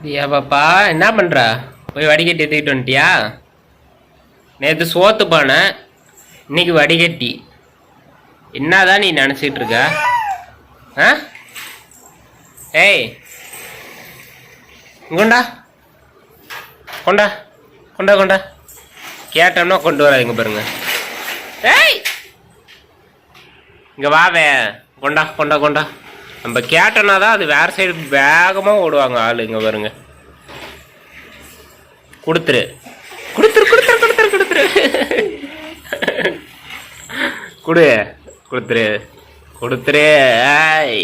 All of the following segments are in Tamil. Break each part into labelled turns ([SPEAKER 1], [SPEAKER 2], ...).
[SPEAKER 1] தியா பாப்பா? என்ன பண்ணுற போய் வடிகட்டி எடுத்துக்கிட்டு வந்துட்டியா? நேற்று சோத்து பானை இன்னைக்கு வடிகட்டி. என்னதான் நீ நினச்சிக்கிட்டு இருக்க? ஆ? ஏய் இங்கொண்டா கொண்டா. கொண்டா கொண்டா கேட்டோம்னா கொண்டு வராதீங்க பாருங்க. ஏய்! இங்கே வாவே கொண்டா கொண்டா கொண்டா. நம்ம கேட்டோன்னா தான் அது வேறு சைடு வேகமாக ஓடுவாங்க ஆள் இங்கே வருங்க கொடுத்துரு. கொடுத்துரு கொடுத்துரு கொடுத்துரு கொடுத்துரு. கொடு கொடுத்துரு. கொடுத்துரு ஆய்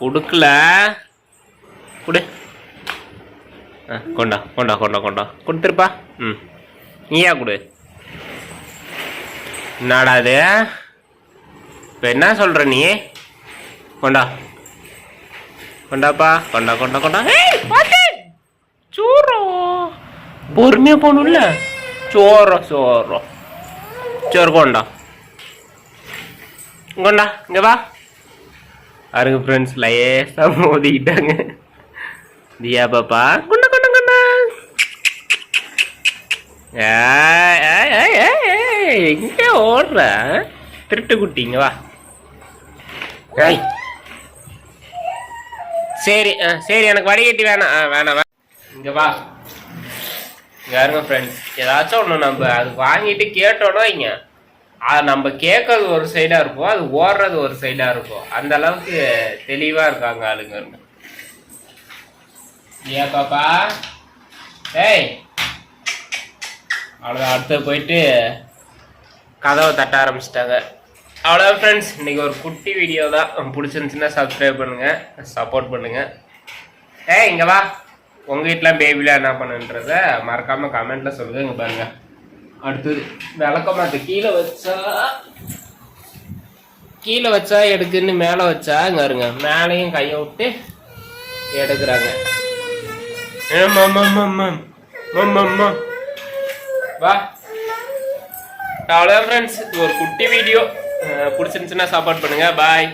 [SPEAKER 1] கொடுக்கல. கொடு. ஆ கொண்டா கொண்டா கொண்டா கொண்டா. கொடுத்துருப்பா. ம். நீயா கொடு. என்னடா அது இப்போ என்ன சொல்கிற நீ? கொண்டா. கொண்டாப்பா. கொண்டா கொண்டா கொண்டா. சோறோ. பொறுமையாக போகணும்ல? சோறோ சோறோ. சோறு கொண்டா. கொண்டா இங்க வா. அருங்க ஃப்ரெண்ட்ஸ் லேசாக மோதிக்கிட்டாங்க. தியா பாப்பா. கொண்டா கொண்டா குண்டா. ஏய், எங்க ஓடுற. திருட்டு குட்டிங்க வா. ஏய். சரி ஆ, சரி எனக்கு வடிகட்டி வேணாம். ஆ, வேணாம் வேணாம். இங்கே வா. இங்க ஃப்ரெண்ட்ஸ் ஏதாச்சும் ஒன்று நம்ம அது வாங்கிட்டு கேட்டோன்னா இங்க அது நம்ம கேட்கறது ஒரு சைடாக இருக்கும் அது ஓடுறது ஒரு சைடாக இருக்கும். அந்த அளவுக்கு தெளிவாக இருக்காங்க ஆளுங்க. ஏ பாப்பா? ஏய். அவ்வளோதான் அடுத்து போயிட்டு கதவை தட்ட ஆரம்பிச்சிட்டாங்க. அவ்வளோ ஃப்ரெண்ட்ஸ் இன்னைக்கு ஒரு குட்டி வீடியோ தான். பிடிச்சிருந்துச்சுன்னா சப்ஸ்கிரைப் பண்ணுங்கள் சப்போர்ட் பண்ணுங்கள் ஏ இங்கே வா. உங்கள் வீட்டில் பேபிலாம் என்ன பண்ணுன்றத மறக்காமல் கமெண்ட்டில் சொல்லுங்க இங்கே பாருங்கள் அடுத்தது விளக்கமாத்து கீழே வச்சா கீழே வச்சா எடுக்குன்னு மேலே வச்சா இங்கே இருங்க மேலேயும் கையை விட்டு எடுக்கிறாங்க. வா. அவ்வளோதான் ஃப்ரெண்ட்ஸ் ஒரு குட்டி வீடியோ பிடிச்சிருந்துச்சுன்னா சாப்பாடு பண்ணுங்க. பாய்